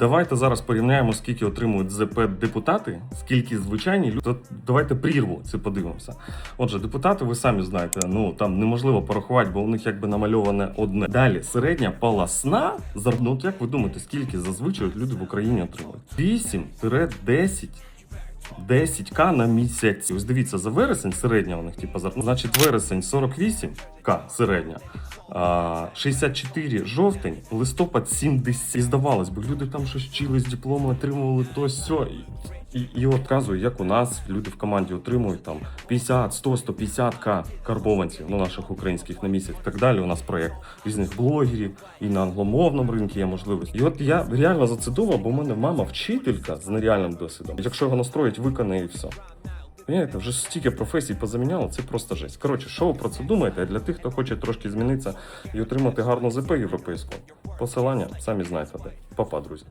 Давайте зараз порівняємо, скільки отримують ЗП депутати, скільки звичайні люди. Давайте прірву це подивимося. Отже, депутати, ви самі знаєте, ну там неможливо порахувати, бо у них якби намальоване одне. Далі середня полосна ну, як ви думаєте, скільки зазвичай люди в Україні отримують? 8-10 10к на місяць. Ось дивіться, за вересень середня у них, типу, зарплата. Значить, вересень 48к середня. А, 64 жовтень, листопад 70. І здавалось би, люди там щось вчились, дипломи отримували то сьо. І, і, і от казую, як у нас люди в команді отримують там 50, 100, 150 к карбованців, ну наших українських на місяць. Так далі у нас проєкт різних блогерів, і на англомовному ринку є можливість. І от я реально за це думав, бо в мене мама вчителька з нереальним досвідом. Якщо його настроїть, виконає і все. Понимаєте, вже стільки професій позаміняло, це просто жесть. Коротше, що ви про це думаєте? А для тих, хто хоче трошки змінитися і отримати гарну ЗП європейську, посилання самі знаєте. Папа, друзі.